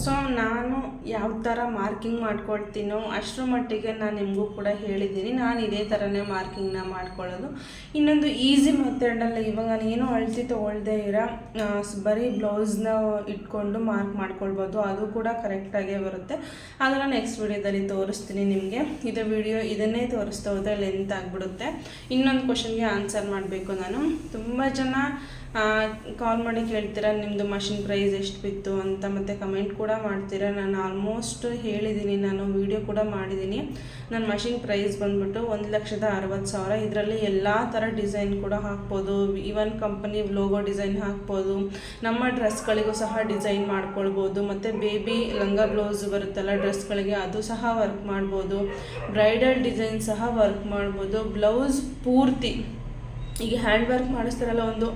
ಸೊ ನಾನು ಯಾವ ಥರ ಮಾರ್ಕಿಂಗ್ ಮಾಡ್ಕೊಳ್ತೀನೋ ಅಷ್ಟರ ಮಟ್ಟಿಗೆ ನಾನು ನಿಮಗೂ ಕೂಡ ಹೇಳಿದ್ದೀನಿ ನಾನು ಇದೇ ಥರನೇ ಮಾರ್ಕಿಂಗ್ನ ಮಾಡ್ಕೊಳ್ಳೋದು. ಇನ್ನೊಂದು ಈಸಿ ಮೆಥಡಲ್ಲಿ ಇವಾಗ ನಾನು ಏನೂ ಅಳತಿ ತೊಗೊಳ್ದೇ ಇರೋ ಬರೀ ಬ್ಲೌಸ್ನ ಇಟ್ಕೊಂಡು ಮಾರ್ಕ್ ಮಾಡ್ಕೊಳ್ಬೋದು. ಅದು ಕೂಡ ಕರೆಕ್ಟಾಗೇ ಬರುತ್ತೆ. ಅದನ್ನು ನೆಕ್ಸ್ಟ್ ವಿಡಿಯೋದಲ್ಲಿ ತೋರಿಸ್ತೀನಿ ನಿಮಗೆ. ಇದು ವಿಡಿಯೋ ಇದನ್ನೇ ತೋರಿಸ್ತಾ ಹೋದರೆ ಲೆಂತ್ ಆಗಿಬಿಡುತ್ತೆ. ಇನ್ನೊಂದು ಕ್ವಶನ್ಗೆ ಆನ್ಸರ್ ಮಾಡಬೇಕು ನಾನು. ತುಂಬ ಜನ ಕಾಲ್ ಮಾಡಿ ಕೇಳ್ತೀರಾ ನಿಮ್ಮದು ಮಷಿನ್ ಪ್ರೈಸ್ ಎಷ್ಟು ಬಿತ್ತು? ಅಂತ ಮತ್ತು ಕಮೆಂಟ್ ಕೂಡ ಮಾಡ್ತೀರಾ? ನಾನು ಆಲ್ಮೋಸ್ಟ್ ಹೇಳಿದ್ದೀನಿ ನಾನು ವಿಡಿಯೋ ಕೂಡ ಮಾಡಿದ್ದೀನಿ ನನ್ನ ಮಷಿನ್ ಪ್ರೈಸ್ ಬಂದ್ಬಿಟ್ಟು ಒಂದು ಲಕ್ಷದ ಅರವತ್ತು ಸಾವಿರ. ಇದರಲ್ಲಿ ಎಲ್ಲ ಥರ ಡಿಸೈನ್ ಕೂಡ ಹಾಕ್ಬೋದು. ಈವನ್ ಕಂಪನಿ ಲೋಗೋ ಡಿಸೈನ್ ಹಾಕ್ಬೋದು. ನಮ್ಮ ಡ್ರೆಸ್ಗಳಿಗೂ ಸಹ ಡಿಸೈನ್ ಮಾಡ್ಕೊಳ್ಬೋದು. ಮತ್ತು ಬೇಬಿ ಲಂಗ ಬ್ಲೌಸ್ ಬರುತ್ತಲ್ಲ ಡ್ರೆಸ್ಗಳಿಗೆ ಅದು ಸಹ ವರ್ಕ್ ಮಾಡ್ಬೋದು. ಬ್ರೈಡಲ್ ಡಿಸೈನ್ ಸಹ ವರ್ಕ್ ಮಾಡ್ಬೋದು. ಬ್ಲೌಸ್ ಪೂರ್ತಿ, ಈಗ ಹ್ಯಾಂಡ್ ವರ್ಕ್ ಮಾಡಿಸ್ತಾರಲ್ಲ ಒಂದು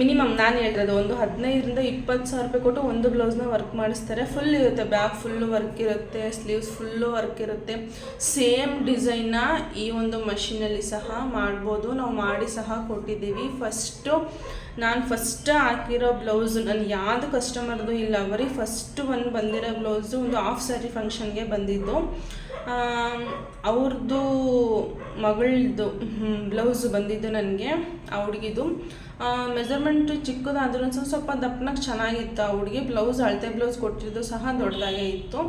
ಮಿನಿಮಮ್ ನಾನು ಹೇಳಿರೋದು ಒಂದು ಹದಿನೈದರಿಂದ ಇಪ್ಪತ್ತು ಸಾವಿರ ರೂಪಾಯಿ ಕೊಟ್ಟು ಒಂದು ಬ್ಲೌಸ್ನ ವರ್ಕ್ ಮಾಡಿಸ್ತಾರೆ. ಫುಲ್ ಇರುತ್ತೆ ಬ್ಯಾಕ್ ಫುಲ್ಲು ವರ್ಕ್ ಇರುತ್ತೆ ಸ್ಲೀವ್ಸ್ ಫುಲ್ಲು ವರ್ಕ್ ಇರುತ್ತೆ. ಸೇಮ್ ಡಿಸೈನ್ನ ಈ ಒಂದು ಮಷಿನಲ್ಲಿ ಸಹ ಮಾಡ್ಬೋದು. ನಾವು ಮಾಡಿ ಸಹ ಕೊಟ್ಟಿದ್ದೀವಿ. ಫಸ್ಟು ನಾನು ಫಸ್ಟ್ ಹಾಕಿರೋ ಬ್ಲೌಸು ನಾನು ಯಾವುದು ಕಸ್ಟಮರ್ದು ಇಲ್ಲ, ಬರೀ ಫಸ್ಟ್ ಒಂದು ಬಂದಿರೋ ಬ್ಲೌಸು ಒಂದು ಹಾಫ್ ಸ್ಯಾರಿ ಫಂಕ್ಷನ್ಗೆ ಬಂದಿದ್ದು. ಅವ್ರದ್ದು ಮಗಳದ್ದು ಬ್ಲೌಸು ಬಂದಿದ್ದು ನನಗೆ, ಆ ಹುಡುಗಿದು. ಮೆಜರ್ಮೆಂಟ್ ಚಿಕ್ಕದಾದ್ರೂ ಸಹ ಸ್ವಲ್ಪ ದಪ್ಪನಾಗ ಚೆನ್ನಾಗಿತ್ತು. ಆ ಹುಡುಗಿ ಬ್ಲೌಸ್ ಅಳತೆ ಬ್ಲೌಸ್ ಕೊಟ್ಟಿದ್ದು ಸಹ ದೊಡ್ಡದಾಗೇ ಇತ್ತು.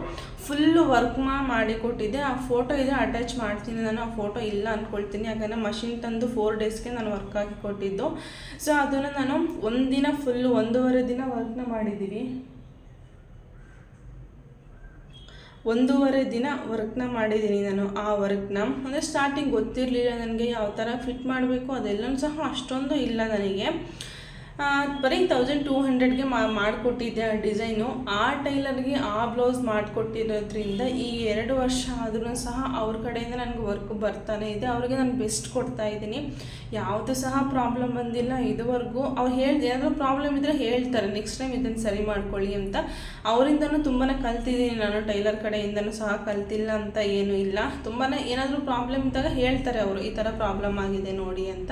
ಫುಲ್ಲು ವರ್ಕ್ ಮಾಡಿ ಕೊಟ್ಟಿದ್ದೆ. ಆ ಫೋಟೋ ಇದೆ ಅಟ್ಯಾಚ್ ಮಾಡ್ತೀನಿ. ನಾನು ಆ ಫೋಟೋ ಇಲ್ಲ ಅಂದ್ಕೊಳ್ತೀನಿ ಯಾಕಂದರೆ ಮಷಿನ್ ತಂದು ಫೋರ್ ಡೇಸ್ಗೆ ನಾನು ವರ್ಕ್ ಆಗಿ ಕೊಟ್ಟಿದ್ದು. ಸೊ ಅದನ್ನು ನಾನು ಒಂದಿನ ಫುಲ್ಲು ಒಂದೂವರೆ ದಿನ ವರ್ಕ್ನ ಮಾಡಿದ್ದೀವಿ ಒಂದೂವರೆ ದಿನ ವರ್ಕ್ನ ಮಾಡಿದ್ದೀನಿ ನಾನು ಆ ವರ್ಕ್ನ. ಅಂದರೆ ಸ್ಟಾರ್ಟಿಂಗ್ ಗೊತ್ತಿರಲಿಲ್ಲ ನನಗೆ ಯಾವ ಥರ ಫಿಟ್ ಮಾಡಬೇಕು ಅದೆಲ್ಲನೂ ಸಹ ಅಷ್ಟೊಂದು ಇಲ್ಲ ನನಗೆ. ಬರೀ ತೌಸಂಡ್ ಟೂ ಹಂಡ್ರೆಡ್ಗೆ ಮಾಡಿಕೊಟ್ಟಿದ್ದೆ ಆ ಡಿಸೈನು. ಆ ಟೈಲರ್ಗೆ ಆ ಬ್ಲೌಸ್ ಮಾಡಿಕೊಟ್ಟಿರೋದ್ರಿಂದ ಈ ಎರಡು ವರ್ಷ ಆದರೂ ಸಹ ಅವ್ರ ಕಡೆಯಿಂದ ನನಗೆ ವರ್ಕ್ ಬರ್ತಾನೆ ಇದೆ. ಅವ್ರಿಗೆ ನಾನು ಬೆಸ್ಟ್ ಕೊಡ್ತಾ ಇದ್ದೀನಿ. ಯಾವುದು ಸಹ ಪ್ರಾಬ್ಲಮ್ ಬಂದಿಲ್ಲ ಇದುವರೆಗೂ. ಅವ್ರು ಹೇಳಿದೆ, ಏನಾದರೂ ಪ್ರಾಬ್ಲಮ್ ಇದ್ದರೆ ಹೇಳ್ತಾರೆ. ನೆಕ್ಸ್ಟ್ ಟೈಮ್ ಇದನ್ನು ಸರಿ ಮಾಡ್ಕೊಳ್ಳಿ ಅಂತ. ಅವರಿಂದನೂ ತುಂಬಾ ಕಲ್ತಿದ್ದೀನಿ ನಾನು ಟೈಲರ್ ಕಡೆಯಿಂದನೂ ಸಹ ಕಲ್ತಿಲ್ಲ ಅಂತ ಏನೂ ಇಲ್ಲ. ತುಂಬಾ ಏನಾದರೂ ಪ್ರಾಬ್ಲಮ್ ಇದ್ದಾಗ ಹೇಳ್ತಾರೆ ಅವರು, ಈ ಥರ ಪ್ರಾಬ್ಲಮ್ ಆಗಿದೆ ನೋಡಿ ಅಂತ.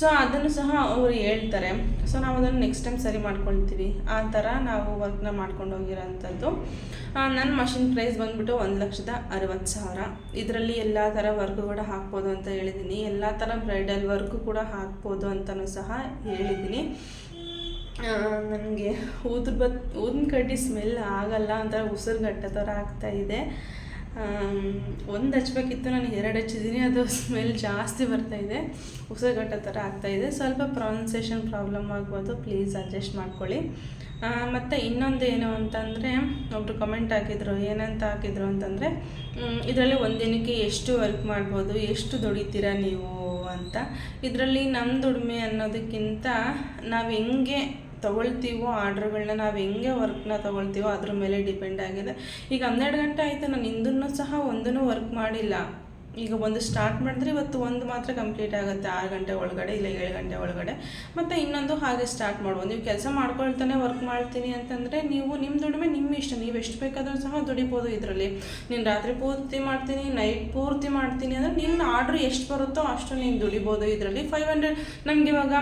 ಸೊ ಅದನ್ನು ಸಹ ಅವರು ಹೇಳ್ತಾರೆ. ಸೊ ನಾವು ಅದನ್ನು ನೆಕ್ಸ್ಟ್ ಟೈಮ್ ಸರಿ ಮಾಡ್ಕೊಳ್ತೀವಿ. ಆ ಥರ ನಾವು ವರ್ಕ್ನ ಮಾಡ್ಕೊಂಡು ಹೋಗಿರೋಂಥದ್ದು. ನನ್ನ ಮಷಿನ್ ಪ್ರೈಸ್ ಬಂದುಬಿಟ್ಟು ಒಂದು ಲಕ್ಷದ ಅರವತ್ತು ಸಾವಿರ. ಇದರಲ್ಲಿ ಎಲ್ಲ ಥರ ವರ್ಕ್ ಕೂಡ ಹಾಕ್ಬೋದು ಅಂತ ಹೇಳಿದ್ದೀನಿ ಎಲ್ಲ ಥರ ಬ್ರೈಡಲ್ ವರ್ಕ್ ಕೂಡ ಹಾಕ್ಬೋದು ಅಂತಲೂ ಸಹ ಹೇಳಿದ್ದೀನಿ ನನಗೆ ಊದ್ರ ಬತ್ ಊದಿನ ಕಡ್ಡಿ ಸ್ಮೆಲ್ ಆಗಲ್ಲ ಅಂತ ಉಸಿರುಗಟ್ಟ ಥರ ಆಗ್ತಾ ಇದೆ. ಒಂದು ಹಚ್ಬೇಕಿತ್ತು, ನಾನು ಎರಡು ಹಚ್ಚಿದ್ದೀನಿ ಅದು ಸ್ಮೆಲ್ ಜಾಸ್ತಿ ಬರ್ತಾ ಇದೆ. ಉಸಿರುಗಟ್ಟ ಥರ ಇದೆ. ಸ್ವಲ್ಪ ಪ್ರೊನೌನ್ಸೇಷನ್ ಪ್ರಾಬ್ಲಮ್ ಆಗ್ಬೋದು ಪ್ಲೀಸ್ ಅಡ್ಜಸ್ಟ್ ಮಾಡ್ಕೊಳ್ಳಿ. ಮತ್ತು ಇನ್ನೊಂದು ಏನು ಅಂತಂದರೆ ಒಬ್ಬರು ಕಮೆಂಟ್ ಹಾಕಿದ್ರು, ಏನಂತ ಹಾಕಿದ್ರು ಅಂತಂದರೆ ಇದರಲ್ಲಿ ಒಂದಿನಕ್ಕೆ ಎಷ್ಟು ವರ್ಕ್ ಮಾಡ್ಬೋದು, ಎಷ್ಟು ದುಡಿತೀರಾ ನೀವು ಅಂತ. ಇದರಲ್ಲಿ ನಮ್ಮ ದುಡಿಮೆ ಅನ್ನೋದಕ್ಕಿಂತ ನಾವು ಹೆಂಗೆ ತೊಗೊಳ್ತೀವೋ ಆರ್ಡ್ರ್ಗಳನ್ನ ನಾವು ಹೆಂಗೆ ವರ್ಕ್ನ ತೊಗೊಳ್ತೀವೋ ಅದ್ರ ಮೇಲೆ ಡಿಪೆಂಡ್ ಆಗಿದೆ. ಈಗ ಹನ್ನೆರಡು ಗಂಟೆ ಆಯಿತು, ನಾನು ಇಂದೂ ಸಹ ಒಂದೂ ವರ್ಕ್ ಮಾಡಿಲ್ಲ. ಈಗ ಒಂದು ಸ್ಟಾರ್ಟ್ ಮಾಡಿದ್ರೆ ಇವತ್ತು ಒಂದು ಮಾತ್ರ ಕಂಪ್ಲೀಟ್ ಆಗುತ್ತೆ. ಆರು ಗಂಟೆ ಒಳಗಡೆ ಇಲ್ಲ ಏಳು ಗಂಟೆ ಒಳಗಡೆ. ಮತ್ತು ಇನ್ನೊಂದು ಹಾಗೆ ಸ್ಟಾರ್ಟ್ ಮಾಡ್ಬೋದು ನೀವು ಕೆಲಸ ಮಾಡ್ಕೊಳ್ತಾನೆ ವರ್ಕ್ ಮಾಡ್ತೀನಿ ಅಂತಂದರೆ ನೀವು ನಿಮ್ಮ ದುಡಿಮೆ ನಿಮ್ಮ ಇಷ್ಟ. ನೀವು ಎಷ್ಟು ಬೇಕಾದರೂ ಸಹ ದುಡಿಬೋದು ಇದರಲ್ಲಿ. ನೀನು ರಾತ್ರಿ ಪೂರ್ತಿ ಮಾಡ್ತೀನಿ ನೈಟ್ ಪೂರ್ತಿ ಮಾಡ್ತೀನಿ ಅಂದರೆ ನಿನ್ನ ಆರ್ಡ್ರ್ ಎಷ್ಟು ಬರುತ್ತೋ ಅಷ್ಟು ನೀನು ದುಡಿಬೋದು ಇದರಲ್ಲಿ. ಫೈವ್ ಹಂಡ್ರೆಡ್ ನಮ್ಗೆ ಇವಾಗ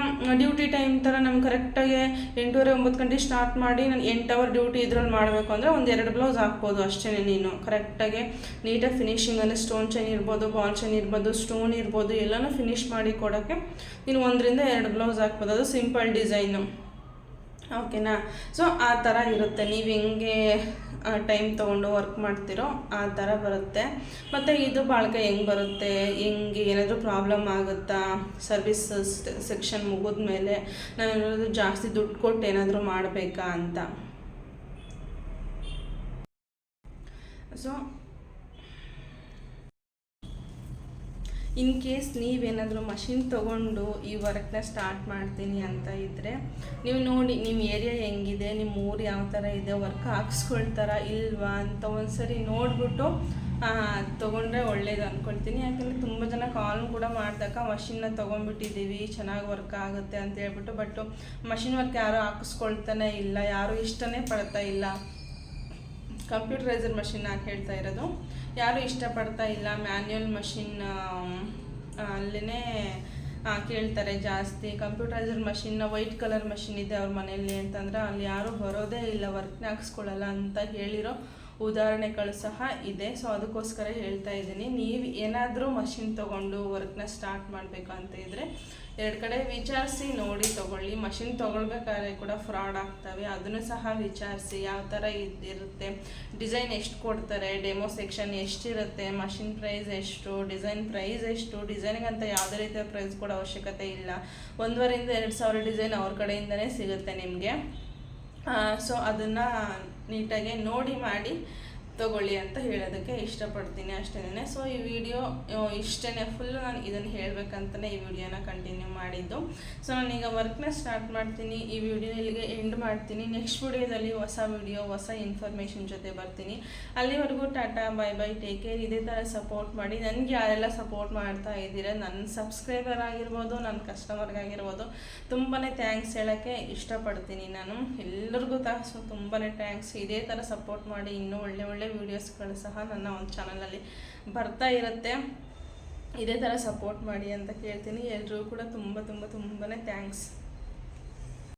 ಡ್ಯೂಟಿ ಟೈಮ್ ಥರ ನಮ್ಗೆ ಕರೆಕ್ಟಾಗಿ ಎಂಟೂವರೆ, ಒಂಬತ್ತು ಗಂಟೆ ಸ್ಟಾರ್ಟ್ ಮಾಡಿ ನಾನು ಎಂಟು ಅವರ್ ಡ್ಯೂಟಿ ಇದರಲ್ಲಿ ಮಾಡಬೇಕು ಅಂದರೆ ಒಂದು ಎರಡು ಬ್ಲೌಸ್ ಹಾಕ್ಬೋದು ಅಷ್ಟೇ ನೀನು. ಕರೆಕ್ಟಾಗಿ ನೀಟಾಗಿ ಅಂದರೆ ಸ್ಟೋನ್ ಚೈನ್ ಇರ್ಬೋದು. ಬಾಲ್ ಚೈನ್ ಇರ್ಬೋದು ಸ್ಟೋನ್ ಇರ್ಬೋದು, ಎಲ್ಲನೂ ಫಿನಿಶ್ ಮಾಡಿ ಕೊಡೋಕ್ಕೆ ನೀನು ಒಂದರಿಂದ ಎರಡು ಬ್ಲೌಸ್ ಹಾಕ್ಬೋದು. ಅದು ಸಿಂಪಲ್ ಡಿಸೈನು ಓಕೆನಾ ಸೊ ಆ ಥರ ಇರುತ್ತೆ. ನೀವು ಹೆಂಗೆ ಟೈಮ್ ತೊಗೊಂಡು ವರ್ಕ್ ಮಾಡ್ತೀರೋ ಆ ಥರ ಬರುತ್ತೆ. ಮತ್ತು ಇದು ಬಾಳ್ಕೆ ಹೆಂಗೆ ಬರುತ್ತೆ? ಹೆಂಗೆ ಏನಾದರೂ ಪ್ರಾಬ್ಲಮ್ ಆಗುತ್ತಾ? ಸರ್ವಿಸ್ ಸೆಕ್ಷನ್ ಮುಗಿದ ಮೇಲೆ ನಾನು ಏನಾದರೂ ಜಾಸ್ತಿ ದುಡ್ಡು ಕೊಟ್ಟು ಏನಾದರೂ ಮಾಡಬೇಕಾ ಅಂತ. ಸೊ ಇನ್ ಕೇಸ್ ನೀವೇನಾದರೂ ಮಷಿನ್ ತೊಗೊಂಡು ಈ ವರ್ಕ್ನ ಸ್ಟಾರ್ಟ್ ಮಾಡ್ತೀನಿ ಅಂತ ಇದ್ದರೆ ನೀವು ನೋಡಿ ನಿಮ್ಮ ಏರಿಯಾ ಹೆಂಗಿದೆ ನಿಮ್ಮ ಊರು ಯಾವ ಥರ ಇದೆ ವರ್ಕ್ ಹಾಕ್ಸ್ಕೊಳ್ತಾರಾ ಇಲ್ವಾ ಅಂತ ಒಂದ್ಸರಿ ನೋಡಿಬಿಟ್ಟು ತೊಗೊಂಡ್ರೆ ಒಳ್ಳೇದು ಅಂದ್ಕೊಳ್ತೀನಿ ಯಾಕಂದರೆ ತುಂಬ ಜನ ಕಾಲ್ ಕೂಡ ಮಾಡಿದಾಗ ಮಷಿನ್ನ ತೊಗೊಂಡ್ಬಿಟ್ಟಿದ್ದೀವಿ, ಚೆನ್ನಾಗಿ ವರ್ಕ್ ಆಗುತ್ತೆ ಅಂತ ಹೇಳ್ಬಿಟ್ಟು ಬಟ್ ಮಷಿನ್ ವರ್ಕ್ ಯಾರೂ ಹಾಕಿಸ್ಕೊಳ್ತಾನೆ ಇಲ್ಲ, ಯಾರೂ ಇಷ್ಟನೇ ಪಡ್ತಾ ಇಲ್ಲ. ಕಂಪ್ಯೂಟರೈಸರ್ ಮಷಿನ್ ನಾನು ಹೇಳ್ತಾ ಇರೋದು. ಯಾರೂ ಇಷ್ಟಪಡ್ತಾ ಇಲ್ಲ ಮ್ಯಾನ್ಯುಯಲ್ ಮಷಿನ್ ಅಲ್ಲೇ ಕೇಳ್ತಾರೆ ಜಾಸ್ತಿ. ಕಂಪ್ಯೂಟರೈಸರ್ ಮಷಿನ್ನ ವೈಟ್ ಕಲರ್ ಮಷಿನ್ ಇದೆ ಅವ್ರ ಮನೆಯಲ್ಲಿ ಅಂತಂದ್ರೆ ಅಲ್ಲಿ ಯಾರೂ ಬರೋದೇ ಇಲ್ಲ ವರ್ಕ್ನ ಹಾಕ್ಸ್ಕೊಳ್ಳಲ್ಲ ಅಂತ ಹೇಳಿರೋ ಉದಾಹರಣೆಗಳು ಸಹ ಇದೆ. ಸೊ ಅದಕ್ಕೋಸ್ಕರ ಹೇಳ್ತಾ ಇದ್ದೀನಿ. ನೀವು ಏನಾದರೂ ಮಷಿನ್ ತೊಗೊಂಡು ವರ್ಕ್ನ ಸ್ಟಾರ್ಟ್ ಮಾಡಬೇಕು ಅಂತ ಇದ್ದರೆ ಎರಡು ಕಡೆ ವಿಚಾರಿಸಿ ನೋಡಿ ತೊಗೊಳ್ಳಿ. ಮಷಿನ್ ತೊಗೊಳ್ಬೇಕಾದ್ರೆ ಕೂಡ ಫ್ರಾಡ್ ಆಗ್ತವೆ. ಅದನ್ನು ಸಹ ವಿಚಾರಿಸಿ ಯಾವ ಥರ ಇರುತ್ತೆ. ಡಿಸೈನ್ ಎಷ್ಟು ಕೊಡ್ತಾರೆ? ಡೆಮೋ ಸೆಕ್ಷನ್ ಎಷ್ಟಿರುತ್ತೆ? ಮಷಿನ್ ಪ್ರೈಸ್ ಎಷ್ಟು? ಡಿಸೈನ್ ಪ್ರೈಸ್ ಎಷ್ಟು? ಡಿಸೈನ್ಗಂತ ಯಾವುದೇ ರೀತಿಯ ಪ್ರೈಸ್ ಕೂಡ ಅವಶ್ಯಕತೆ ಇಲ್ಲ. ಒಂದೂವರೆಯಿಂದ ಎರಡು ಸಾವಿರ ಡಿಸೈನ್ ಅವ್ರ ಕಡೆಯಿಂದನೇ ಸಿಗುತ್ತೆ ನಿಮಗೆ. ಸೊ ಅದನ್ನು ನೀಟಾಗಿ ನೋಡಿ ಮಾಡಿ. ತಗೊಳ್ಳಿ ಅಂತ ಹೇಳೋದಕ್ಕೆ ಇಷ್ಟಪಡ್ತೀನಿ ಅಷ್ಟೇ ಸೊ ಈ ವಿಡಿಯೋ ಇಷ್ಟೇ ಫುಲ್ ನಾನು ಇದನ್ನು ಹೇಳಬೇಕಂತಲೇ ಈ ವಿಡಿಯೋನ ಕಂಟಿನ್ಯೂ ಮಾಡಿದ್ದು. ಸೊ ನಾನೀಗ ವರ್ಕ್ನ ಸ್ಟಾರ್ಟ್ ಮಾಡ್ತೀನಿ. ಈ ವಿಡಿಯೋ ಇಲ್ಲಿಗೆ ಎಂಡ್ ಮಾಡ್ತೀನಿ. ನೆಕ್ಸ್ಟ್ ವಿಡಿಯೋದಲ್ಲಿ ಹೊಸ ವಿಡಿಯೋ ಹೊಸ ಇನ್ಫಾರ್ಮೇಷನ್ ಜೊತೆ ಬರ್ತೀನಿ. ಅಲ್ಲಿವರೆಗೂ tata bye bye take care ಇದೇ ಥರ ಸಪೋರ್ಟ್ ಮಾಡಿ. ನನಗೆ ಯಾರೆಲ್ಲ ಸಪೋರ್ಟ್ ಮಾಡ್ತಾ ಇದ್ದೀರಾ ನನ್ನ ಸಬ್ಸ್ಕ್ರೈಬರ್ ಆಗಿರ್ಬೋದು ನನ್ನ ಕಸ್ಟಮರ್ಗಾಗಿರ್ಬೋದು ತುಂಬಾ ಥ್ಯಾಂಕ್ಸ್ ಹೇಳೋಕ್ಕೆ ಇಷ್ಟಪಡ್ತೀನಿ ನಾನು. ಎಲ್ಲರಿಗೂ ತಾಸು ತುಂಬಾ ಥ್ಯಾಂಕ್ಸ್ ಇದೇ ಥರ ಸಪೋರ್ಟ್ ಮಾಡಿ, ಇನ್ನೂ ಒಳ್ಳೆ ಒಳ್ಳೆ ವೀಡಿಯೋಸ್ಗಳು ಸಹ ನನ್ನ ಒಂದು ಚಾನಲಲ್ಲಿ ಬರ್ತಾ ಇರುತ್ತೆ. ಇದೇ ಥರ ಸಪೋರ್ಟ್ ಮಾಡಿ ಅಂತ ಕೇಳ್ತೀನಿ. ಎಲ್ಲರೂ ಕೂಡ ತುಂಬ ತುಂಬ ತುಂಬಾ ಥ್ಯಾಂಕ್ಸ್